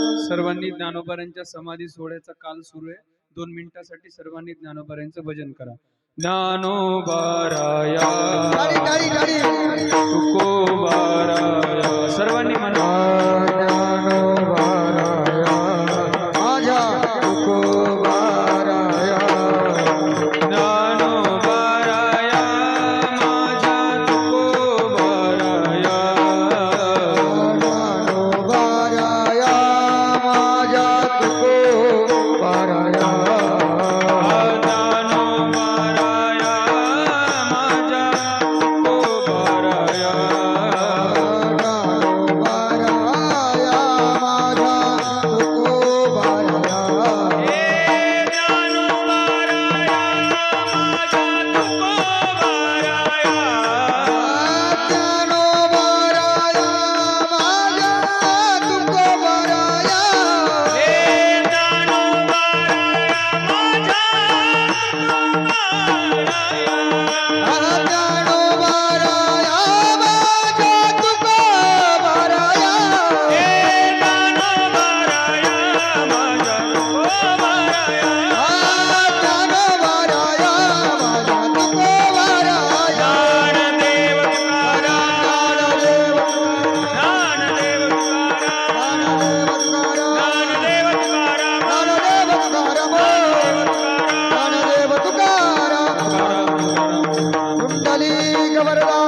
सर्वांनी ज्ञानोबारांच्या समाधी सोहळ्याचा काल सुरू आहे. दोन मिनिटासाठी सर्वांनी ज्ञानोबारांचं भजन करा. ज्ञानोबाराया வரலாம்